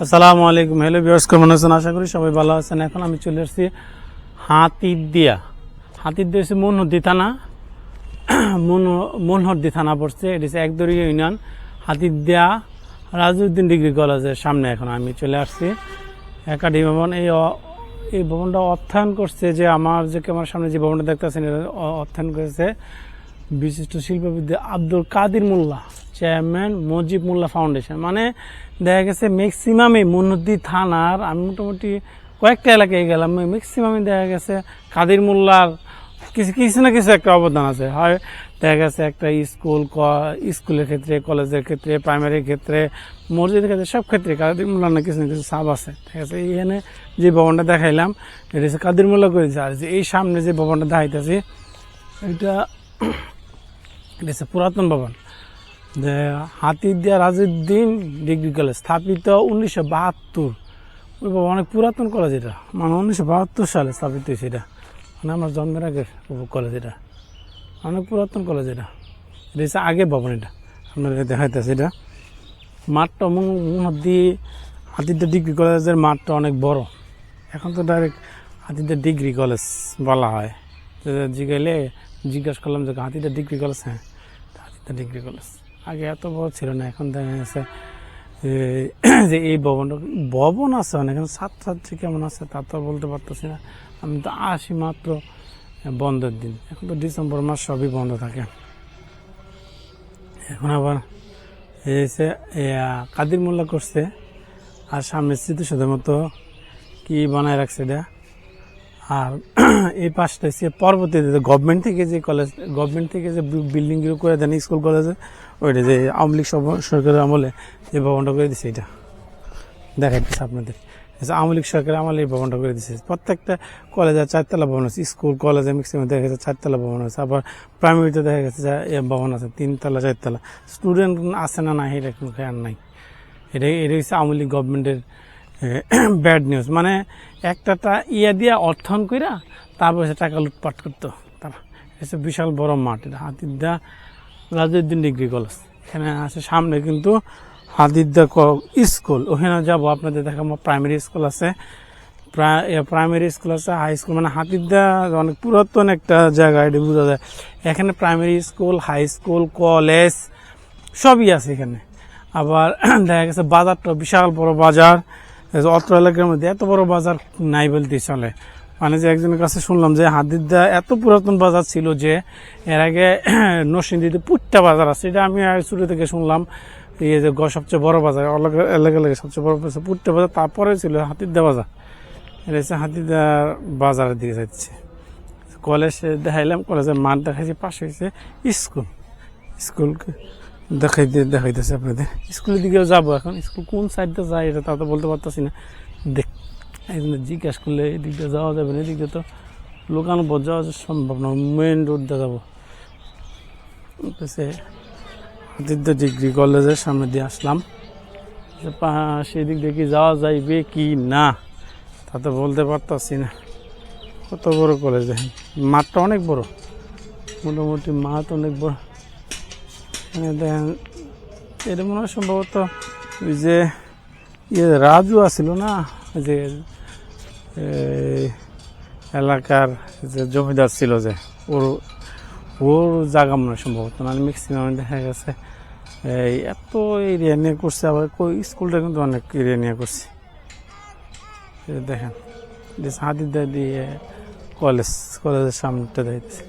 আসসালামু আলাইকুম। হ্যালো বিয়ার্স কেমন আছেন? আশা করি সবাই ভালো আছেন। এখন আমি চলে এসেছি হাতিদিয়া হাতিদিয়া হচ্ছে মনহদ্দি থানা। মন- মনহদ্দি থানা পড়ছে। এটি হচ্ছে একদরি ইউনিয়ন। হাতিদিয়া রাজউদ্দিন ডিগ্রি কলেজের সামনে এখন আমি চলে আসছি। একাডেমি ভবন। এই এই ভবনটা অর্থায়ন করছে যে আমার যে আমার সামনে যে ভবনটা দেখতেছেন, এটা অর্থায়ন করেছে বিশিষ্ট শিল্পবিদ আব্দুল কাদির মোল্লা, চেয়ারম্যান মজিব মোল্লা ফাউন্ডেশন। মানে দেখা গেছে ম্যাক্সিমামে মনুদ্দি থানার, আমি মোটামুটি কয়েকটা এলাকায় গেলাম ম্যাক্সিমামে দেখা গেছে কাদির মোল্লার কিছু কিছু না কিছু একটা অবদান আছে। হয় দেখা গেছে একটা স্কুল স্কুলের ক্ষেত্রে, কলেজের ক্ষেত্রে প্রাইমারির ক্ষেত্রে, মসজিদের ক্ষেত্রে, সব ক্ষেত্রে কাদির মোল্লার না কিছু না কিছু সাব আছে। ঠিক আছে এখানে যে ভবনটা দেখাইলাম, এটা হচ্ছে কাদির মোল্লা করেছে আর যে এই সামনে যে ভবনটা দেখাইতেছি, এটা এটা হচ্ছে পুরাতন ভবন। যে হাতিদিয়া রাজউদ্দিন ডিগ্রি কলেজ স্থাপিত উনিশশো বাহাত্তর। ওই বাবা অনেক পুরাতন কলেজ এটা। মানে উনিশশো বাহাত্তর সালে স্থাপিত হয়েছে এটা। মানে আমার জন্মের আগে কলেজ এটা। অনেক পুরাতন কলেজ এটা। এটা হচ্ছে আগে ভবন এটা। আপনাদের দেখাইতেছে এটা। মাঠটা মহাদি হাতিদ্দা ডিগ্রি কলেজের মাঠটা অনেক বড়। এখন তো ডাইরেক্ট হাতিদ্দা ডিগ্রি কলেজ বলা হয়। জিগাইলে জিজ্ঞাসা করলাম যে হাতিদ্দা ডিগ্রি কলেজ হ্যাঁ। Hatiddah degree college. আগে এত বড় ছিল না, এখন দেখা গেছে যে এই ভবনটা, ভবন আছে অনেক ছাত্রছাত্রী কেমন আছে তা তো বলতে পারতেছি না। আমি তো আসি মাত্র বন্ধের দিন। এখন তো ডিসেম্বর মাস সবই বন্ধ থাকে। এখন আবার যে কাদির মোল্লা করছে, আর সামনে স্মৃতিসৌধের মতো কি বানায় রাখছে এটা? আর এই পাশটা হচ্ছে পরবর্তীতে গভর্নমেন্ট থেকে যে কলেজ গভর্নমেন্ট থেকে যে বিল্ডিংগুলো করে দেন স্কুল কলেজে ওইটা যে আওয়ামী লীগ সরকারের আমলে যে ভবনটা করে দিছে এটা। দেখাই দিচ্ছে আপনাদের। যে আওয়ামী লীগ সরকারের আমলে এই ভবনটা করে দিচ্ছে প্রত্যেকটা কলেজে চারতলা ভবন আছে স্কুল কলেজে ম্যাক্সিমাম দেখা গেছে চারতলা ভবন আছে, আবার প্রাইমারিতে দেখা গেছে ভবন আছে, তিনতলা, চারতলা। স্টুডেন্ট আছে না নাই, এটা কোনো খেয়াল নাই। এটা এটা হচ্ছে আওয়ামী লীগ গভর্নমেন্টের ব্যাড নিউজ মানে একটা ইয়া দিয়া অর্থন কইরা তারপর সে টাকা লুটপাট করতো। তারা এসে বিশাল বড় মাঠ এটা। Hatiddah Rajuddin degree college. এখানে আছে সামনে কিন্তু হাতিদা ক- স্কুল। ওখানে যাব, আপনাদের দেখাবো। প্রাইমারি স্কুল আছে। প্রাইমারি স্কুল আছে হাই স্কুল মানে হাতিদা অনেক পুরাতন একটা জায়গা, এটা বোঝা যায়। এখানে primary school high school college সবই আছে এখানে। আবার দেখা গেছে বাজারটা বিশাল বড় বাজার। অত্র এলাকার মধ্যে এত বড় বাজার নাই বলতেই চলে। মানে যে একজনের কাছে শুনলাম যে হাদিদা এত পুরাতন বাজার ছিল যে এর আগে নরসিংদীতে পুট্টা বাজার আছে। এটা আমি শুরু থেকে শুনলাম, এই যে সবচেয়ে বড় বাজার এলাকা এলাকা সবচেয়ে বড় বাজার, পুট্টা বাজার। তারপরে ছিল হাতিদা বাজার। এটা হচ্ছে হাতিদা বাজারের দিকে যাচ্ছে। কলেজ দেখাইলাম, কলেজের মাঠ দেখাইছে পাশে হয়েছে স্কুল। স্কুল দেখাই দেখাইতেছে আপনাদের। স্কুলের দিকেও যাব এখন। স্কুল কোন সাইডটা যায় এটা তা তো বলতে পারতেছি না। দেখ জন্য করলে এই দিক দিয়ে যাওয়া যাবে না এদিক দিয়ে তো লোকানো যাওয়া সম্ভব না মেন রোড দিয়ে যাব আদিত্য ডিগ্রি কলেজের সামনে দিয়ে আসলাম। সেই দিক দিয়ে কি যাওয়া যাইবে কি না, তা তো বলতে পারতাছি না। কত বড় কলেজ মাঠটা অনেক বড়। মোটামুটি মাঠ অনেক বড়। দেখেন এটা মনে হয় সম্ভবত ওই যে ইয়ে রাজু আছিল না? যে এলাকার যে জমিদার ছিল যে, ওর ওর জায়গা মনে হয় সম্ভবত মানে ম্যাক্সিমাম দেখা গেছে, এই এত এরিয়া নিয়ে করছে, আবার কই, স্কুলটা কিন্তু অনেক এরিয়া নিয়ে করছে। দেখেন হাতিদা দিয়ে কলেজ কলেজের সামনেটা দেখছে